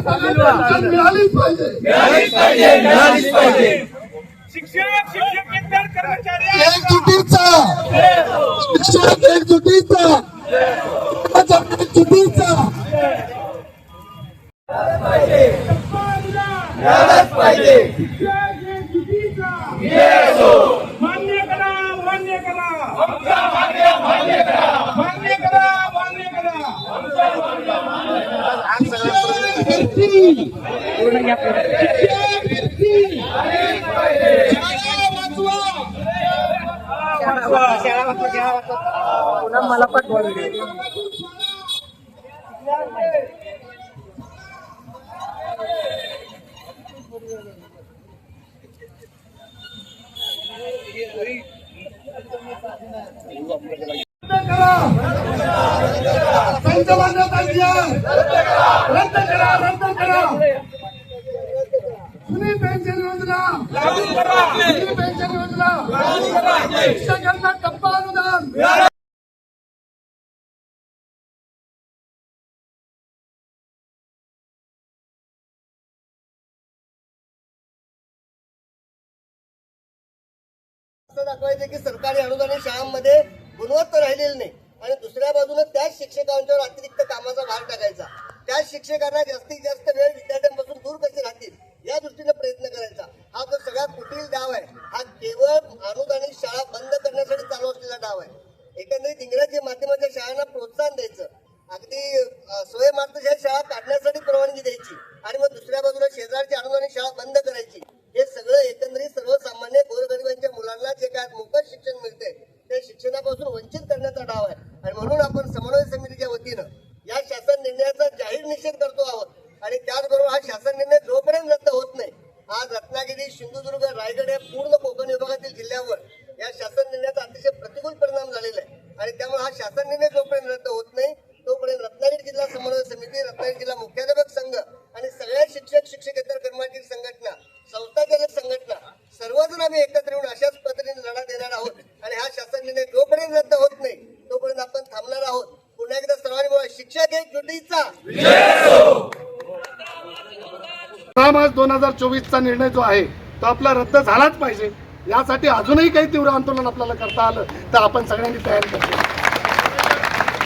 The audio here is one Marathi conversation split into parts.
मिळालीच पाहिजे. शिक्षक शिक्षकेतर कर्मचारी एकजुटीचा शिक्षक एकजुटीचा कर्मचारी एकजुटीचा मान्य करा मान्य करा मान्य करा मान्य करा करा संच मान्यता रद्द करा. रद्द करा. जुनी पेन्शन योजना. पेन्शन योजना. शिक्षकांना टप्पा अनुदान. दाखवायचं की सरकारी अनुदान शाळांमध्ये गुणवत्ता राहिलेली नाही. आणि दुसऱ्या बाजूने त्याच शिक्षकांच्यावर अतिरिक्त कामाचा भार टाकायचा. त्याच शिक्षकांना जास्तीत जास्त वेळ विद्यार्थ्यांपासून दूर कसे राहतील या दृष्टीने प्रयत्न करायचा. हा जो सगळ्यात कुटील डाव आहे. हा केवळ अनुदानित शाळा बंद करण्यासाठी चालू असलेला डाव आहे. एकंदरीत इंग्रजी माध्यमाच्या शाळांना प्रोत्साहन द्यायचं. अगदी अ, शाळा काढण्यासाठी परवानगी द्यायची. आणि मग दुसऱ्या बाजूला शेजारची अनुदानित शाळा बंद करायची. हे सगळं एकंदरीत सर्वसामान्य गोरगरिबांच्या मुलांना जे काय मोफत शिक्षण मिळते ते शिक्षणापासून वंचित करण्याचा डाव आहे. आणि म्हणून आपण समन्वय समितीच्या वतीनं या शासन निर्णयाचा जाहीर निषेध करतो आहोत. आणि त्याचबरोबर हा शासन निर्णय जोपर्यंत रद्द होत नाही आज रत्नागिरी सिंधुदुर्ग रायगड या पूर्ण कोकण विभागातील जिल्ह्यावर या शासन निर्णयाचा अतिशय प्रतिकूल परिणाम झालेला आहे. आणि त्यामुळे हा शासन निर्णय जोपर्यंत रद्द होत नाही तोपर्यंत रत्नागिरी जिल्हा समन्वय समिती रत्नागिरी जिल्हा मुख्याध्यापक संघ आणि सगळ्या शिक्षक शिक्षकेतर कर्मचारी संघटना संस्थाचालक संघटना सर्वजण आम्ही एकत्र येऊन अशाच पद्धतीने लढा देणार आहोत. आणि हा शासन निर्णय जोपर्यंत रद्द होत नाही तोपर्यंत आपण थांबणार आहोत. पुन्हा एकदा सर्वांनी बोला शिक्षक एक जुटीचा सहा मार्च दोन हजार चोवीसचा निर्णय जो आहे तो आपला रद्द झालाच पाहिजे. यासाठी अजूनही काही तीव्र आंदोलन आपल्याला करता आलं तर आपण सगळ्यांनी तयारी करतो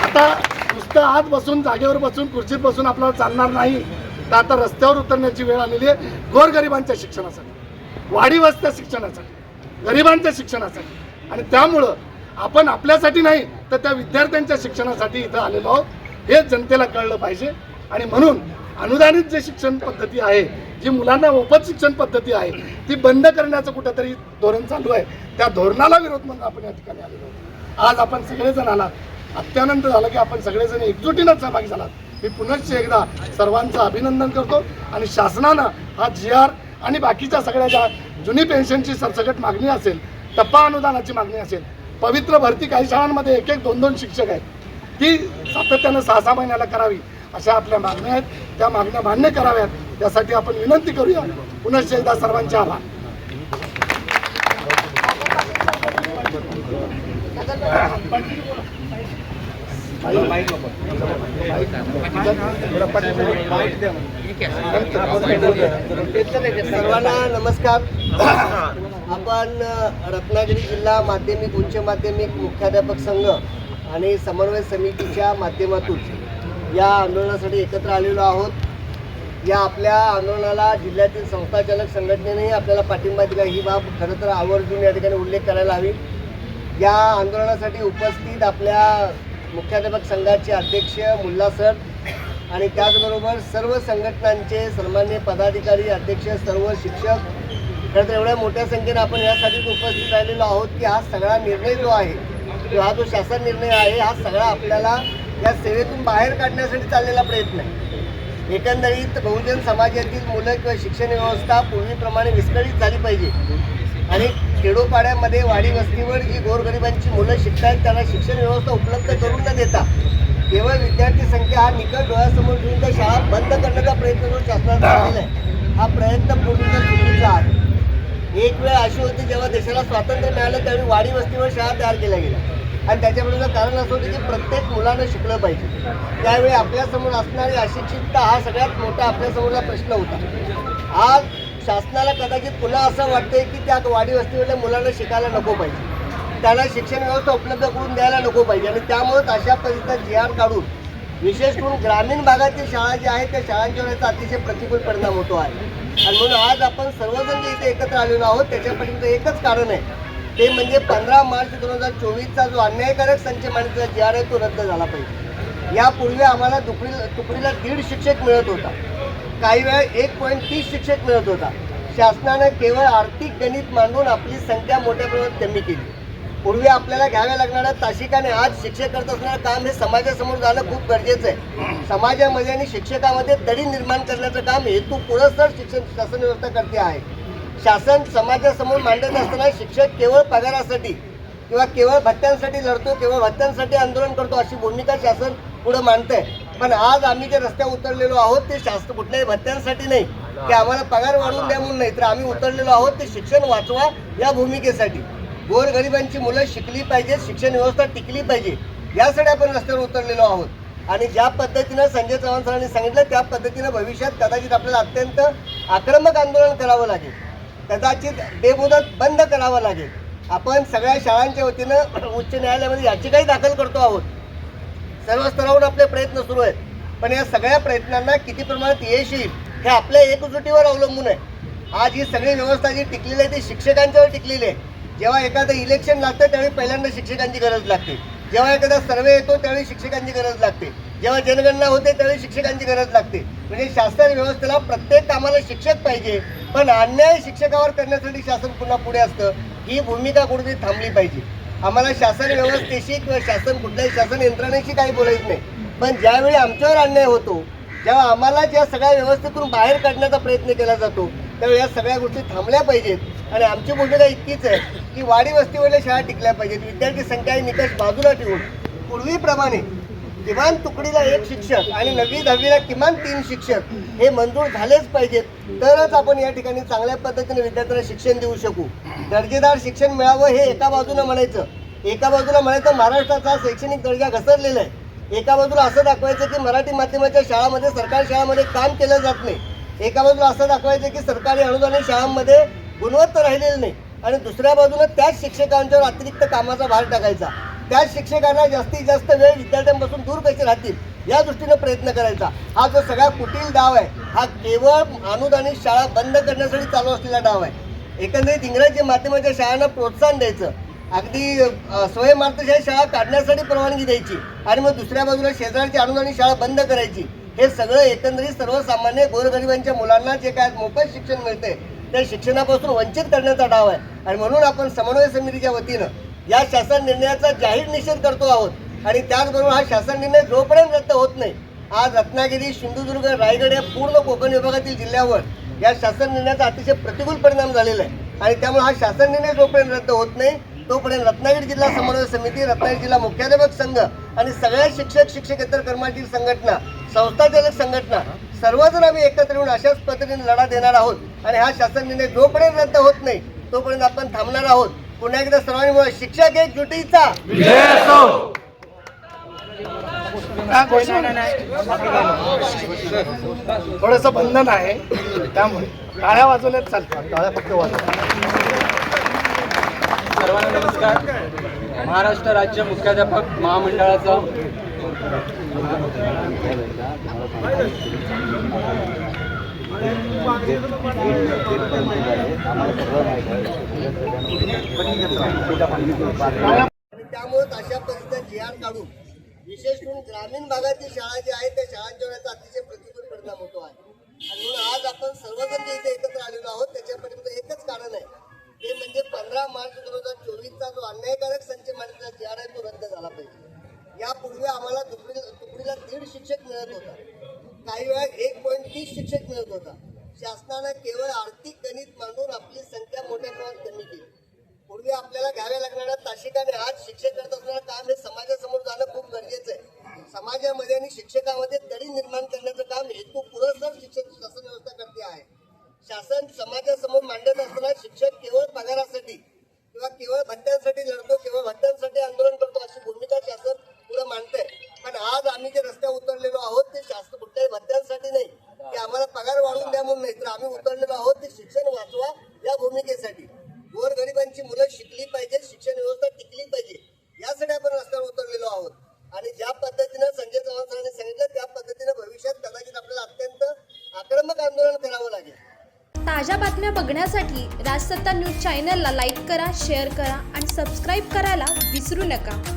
आता नुसतं आत बसून जागेवर बसून खुर्चीत बसून आपल्याला चालणार नाही. तर आता रस्त्यावर उतरण्याची वेळ आलेली आहे. गोरगरिबांच्या शिक्षणासाठी वाढीवस्त्या शिक्षणासाठी गरिबांच्या शिक्षणासाठी. आणि त्यामुळं आपण आपल्यासाठी नाही तर त्या विद्यार्थ्यांच्या शिक्षणासाठी इथं आलेलो आहोत. हे जनतेला कळलं पाहिजे. आणि म्हणून अनुदानित जे शिक्षण पद्धती आहे जी मुलांना मोफत शिक्षण पद्धती आहे ती बंद करण्याचं कुठंतरी धोरण चालू आहे. त्या धोरणाला विरोध म्हणून आपण या ठिकाणी आलेलो आहोत. आज आपण सगळेजण आलात. अत्यानंद झालं की आपण सगळेजण एकजुटीनं सहभागी झालात. मी पुनश्च एकदा सर्वांचं अभिनंदन करतो आणि शासनानं हा जी आर आणि बाकीच्या सगळ्या ज्या जुनी पेन्शनची सरसकट मागणी असेल टप्पा अनुदानाची मागणी असेल पवित्र भरती काही शाळांमध्ये एक एक दोन दोन शिक्षक आहेत ती सातत्यानं सहा सहा महिन्याला करावी अशा आपल्या मागण्या आहेत त्या मागण्या मान्य कराव्यात त्यासाठी आपण विनंती करूया पुनश्च एकदा सर्वांचे आभार सर्वांना नमस्कार. आपण रत्नागिरी जिल्हा माध्यमिक उच्च माध्यमिक मुख्याध्यापक संघ आणि समन्वय समितीच्या माध्यमातून या आंदोलनासाठी एकत्र आलेलो आहोत. या आपल्या आंदोलनाला जिल्ह्यातील संस्थाचालक संघटनेनेही आपल्याला पाठिंबा दिला. ही बाब खरं तर आवर्जून या ठिकाणी उल्लेख करायला हवी. या आंदोलनासाठी उपस्थित आपल्या मुख्याध्यापक संघाचे अध्यक्ष मुल्ला सर आणि त्याचबरोबर सर्व संघटनांचे सन्मान्य पदाधिकारी अध्यक्ष सर्व शिक्षक. खरं तर एवढ्या मोठ्या संख्येने आपण यासाठीच उपस्थित राहिलेलो आहोत की हा सगळा निर्णय जो आहे किंवा हा जो शासन निर्णय आहे हा सगळा आपल्याला या सेवेतून बाहेर काढण्यासाठी चाललेला प्रयत्न आहे. एकंदरीत बहुजन समाजातील मुलं किंवा शिक्षण व्यवस्था पूर्वीप्रमाणे विस्कळीत झाली पाहिजे. आणि खेडोपाड्यामध्ये वाडी वस्तीवर जी गोरगरिबांची मुलं शिकतात त्यांना शिक्षण व्यवस्था उपलब्ध करून न देता केवळ विद्यार्थी संख्या हा निकट डोळ्यासमोर घेऊन त्या शाळा बंद करण्याचा प्रयत्न जो शासनाचा झालेला आहे. हा प्रयत्न पूर्णतः चुकीचा आहे. एक वेळ अशी होती जेव्हा देशाला स्वातंत्र्य मिळालं त्यावेळी वाडी वस्तीवर शाळा तयार केल्या गेल्या. आणि त्याच्यामुळे कारण असं होतं की प्रत्येक मुलानं शिकलं पाहिजे. त्यावेळी आपल्यासमोर असणारी अशिक्षितता हा सगळ्यात मोठा आपल्यासमोरचा प्रश्न होता. आज शासनाला कदाचित पुन्हा असं वाटतंय की त्या वाडी वस्तीवरल्या मुलांना शिकायला नको पाहिजे. त्यांना शिक्षण व्यवस्था उपलब्ध करून द्यायला नको पाहिजे. आणि त्यामुळेच अशा पद्धतीचा जी आर काढून विशेष करून ग्रामीण भागातील शाळा ज्या आहेत त्या शाळांच्यावर याचा अतिशय प्रतिकूल परिणाम होतो आहे. आणि म्हणून आज आपण सर्वजण जे इथे एकत्र आलेलो आहोत त्याच्यापर्यंत एकच कारण आहे. ते म्हणजे पंधरा मार्च दोन हजार चोवीसचा जो अन्यायकारक संच मांडणीचा जी आर आहे तो रद्द झाला पाहिजे. यापूर्वी आम्हाला तुकडी तुकडीला दीड शिक्षक मिळत होता. काही वेळा एक पॉईंट तीस शिक्षक मिळत होता. शासनाने केवळ आर्थिक गणित मांडून आपली संख्या मोठ्या प्रमाणात कमी केली. पूर्वी आपल्याला घ्याव्या लागणाऱ्या तासिकाने आज शिक्षक करत असणारं काम हे समाजासमोर जाणं खूप गरजेचं आहे. समाजामध्ये आणि शिक्षकामध्ये दडी निर्माण करण्याचं काम हेतू पुरस्तर शिक्षण शासन व्यवस्था करते आहे. शासन समाजासमोर मांडत असताना शिक्षक केवळ पगारासाठी किंवा केवळ भत्त्यांसाठी लढतो केवळ भत्त्यांसाठी आंदोलन करतो अशी भूमिका शासन पुढे मांडतंय. पण आज आम्ही जे रस्त्यावर उतरलेलो आहोत ते शास्त्र कुठल्याही भत्त्यांसाठी नाही. की आम्हाला पगार वाढवून द्या म्हणून नाही. तर आम्ही उतरलेलो आहोत ते शिक्षण वाचवा या भूमिकेसाठी. गोरगरिबांची मुलं शिकली पाहिजेत शिक्षण व्यवस्था टिकली पाहिजे. यासाठी आपण रस्त्यावर उतरलेलो आहोत. आणि ज्या पद्धतीनं संजय चव्हाण सरांनी सांगितलं त्या पद्धतीनं भविष्यात कदाचित आपल्याला अत्यंत आक्रमक आंदोलन करावं लागेल. कदाचित बेमुदत बंद करावं लागेल. आपण सगळ्या शाळांच्या वतीनं उच्च न्यायालयामध्ये याचिकाही दाखल करतो आहोत. सर्व स्तरावर आपले प्रयत्न सुरू आहेत. पण या सगळ्या प्रयत्नांना किती प्रमाणात यश येईल हे आपल्या एकजुटीवर अवलंबून आहे. आज ही सगळी व्यवस्था जी टिकलेली आहे ती शिक्षकांच्यावर टिकलेली आहे. जेव्हा एखादं इलेक्शन लागतं त्यावेळी पहिल्यांदा शिक्षकांची गरज लागते. जेव्हा एखादा सर्वे येतो त्यावेळी शिक्षकांची गरज लागते. जेव्हा जनगणना होते त्यावेळी शिक्षकांची गरज लागते. म्हणजे शासन व्यवस्थेला प्रत्येक कामाला शिक्षक पाहिजे. पण अन्याय शिक्षकावर करण्यासाठी शासन पुन्हा पुढे असतं. ही भूमिका कुठेतरी थांबली पाहिजे. आम्हाला शासन व्यवस्थेशी किंवा शासन कुठल्याही शासन यंत्रणेशी काही बोलायचं नाही. पण ज्यावेळी आमच्यावर अन्याय होतो जेव्हा आम्हाला ज्या सगळ्या व्यवस्थेतून बाहेर काढण्याचा प्रयत्न केला जातो त्यावेळी या सगळ्या गोष्टी थांबल्या पाहिजेत. आणि आमची भूमिका इतकीच आहे की वाडी वस्तीवरल्या शाळा टिकल्या पाहिजेत. विद्यार्थी संख्या निकष बाजूला ठेवून पूर्वीप्रमाणे किमान तुकडीला एक शिक्षक आणि नववी दहावीला किमान तीन शिक्षक हे मंजूर झालेच पाहिजेत. तरच आपण या ठिकाणी चांगल्या पद्धतीने विद्यार्थ्यांना शिक्षण देऊ शकू. दर्जेदार शिक्षण मिळावं हे एका बाजूनं म्हणायचं. एका बाजूला म्हणायचं महाराष्ट्राचा शैक्षणिक दर्जा घसरलेला आहे. एका बाजूला असं दाखवायचं की मराठी माध्यमाच्या शाळामध्ये सरकारी शाळामध्ये काम केलं जात नाही. एका बाजूला असं दाखवायचं की सरकारी अनुदानित शाळांमध्ये गुणवत्ता राहिलेली नाही. आणि दुसऱ्या बाजूला त्याच शिक्षकांच्यावर अतिरिक्त कामाचा भार टाकायचा. त्याच शिक्षकांना जास्तीत जास्त वेळ विद्यार्थ्यांपासून दूर कसे राहतील? या दृष्टीनं प्रयत्न करायचा. हा जो सगळा कुटील डाव आहे हा केवळ अनुदानित शाळा बंद करण्यासाठी चालू असलेला डाव आहे. एकंदरीत इंग्रजी माध्यमाच्या शाळांना प्रोत्साहन द्यायचं. अगदी अ, शाळा काढण्यासाठी परवानगी द्यायची आणि मग दुसऱ्या बाजूला शेजारची अनुदानित शाळा बंद करायची. हे सगळं एकंदरीत सर्वसामान्य गोरगरिबांच्या मुलांना जे काय मोफत शिक्षण मिळते त्या शिक्षणापासून वंचित करण्याचा डाव आहे. आणि म्हणून आपण समन्वय समितीच्या वतीनं या शासन निर्णयाचा जाहीर निषेध करतो आहोत. आणि त्याचबरोबर हा शासन निर्णय जोपर्यंत रद्द होत नाही आज रत्नागिरी सिंधुदुर्ग रायगड या पूर्ण कोकण विभागातील जिल्ह्यावर या शासन निर्णयाचा अतिशय प्रतिकूल परिणाम झालेला आहे. आणि त्यामुळे हा शासन निर्णय जोपर्यंत रद्द होत नाही तोपर्यंत रत्नागिरी जिल्हा समन्वय समिती रत्नागिरी जिल्हा मुख्याध्यापक संघ आणि सगळ्या शिक्षक शिक्षकेतर कर्मचारी संघटना संस्थाचालक संघटना सर्वजण आम्ही एकत्र येऊन अशाच पद्धतीने लढा देणार आहोत. आणि हा शासन निर्णय जोपर्यंत रद्द होत नाही तोपर्यंत आपण थांबणार आहोत. पुन्हा एकदा सर्वांनी बोला, शिक्षक एक जुटीचा थोडस बंधन आहे. त्यामुळे टाळ्या वाजवल्याच चालतात टाळ्या फक्त वाजवल्या सर्वांना नमस्कार. महाराष्ट्र राज्य मुख्याध्यापक महामंडळाचा त्यामुळेच अशा पद्धतीचा जी आर काढून विशेष करून ग्रामीण भागातील शाळा जी आहेत त्या शाळांच्या वेळेचा अतिशय प्रतिकूल परिणाम होतो आहे आणि म्हणून आज आपण सर्वजण जे इथे एकत्र आलेलो आहोत त्याच्यापर्यंत एकच कारण आहे. ते म्हणजे पंधरा मार्च दोन हजार चोवीसचा जो अन्यायकारक संच मांडणीचा जी आर आहे तो रद्द झाला पाहिजे. यापूर्वी आम्हाला तुकडीला दीड शिक्षक मिळत होता. काही वेळा एक पॉईंट तीस शिक्षक मिळत होता. शासनानं केवळ आर्थिक गणित मांडून आपली संख्या मोठ्या प्रमाणात कमी केली. पूर्वी आपल्याला घ्याव्या लागणाऱ्या तासिकाने आज शिक्षक करत असणारं काम हे समाजासमोर जाणं खूप गरजेचं आहे. समाजामध्ये आणि शिक्षकामध्ये तडी निर्माण करण्याचं काम हेतू पुरस्कार शिक्षक शासन व्यवस्था करते आहे. शासन समाजासमोर मांडत असताना शिक्षक केवळ पगारासाठी किंवा केवळ भत्त्यांसाठी लढतो केवळ भत्त्यांसाठी आंदोलन करतो अशी भूमिका शासन पुढं मांडत आहे आम्ही जे रस्त्यावर उतरलेलो आहोत ते शास्त्र कुठल्याही भत्त्यांसाठी नाही. की आम्हाला पगार वाढवून द्या म्हणून नाही तर आम्ही उतरलेलो आहोत ते शिक्षण वाचवा या भूमिकेसाठी. गोरगरिबांची मुलं शिकली पाहिजे शिक्षण व्यवस्था टिकली पाहिजे यासाठी आपण रस्त्यावर उतरलेलो आहोत. आणि ज्या पद्धतीनं संजय चव्हाण सरांनी सांगितलं त्या पद्धतीनं भविष्यात कदाचित आपल्याला अत्यंत आक्रमक आंदोलन करावं लागेल. ताज्या बातम्या बघण्यासाठी राजसत्ता न्यूज चॅनलला लाईक करा शेअर करा आणि सबस्क्राईब करायला विसरू नका.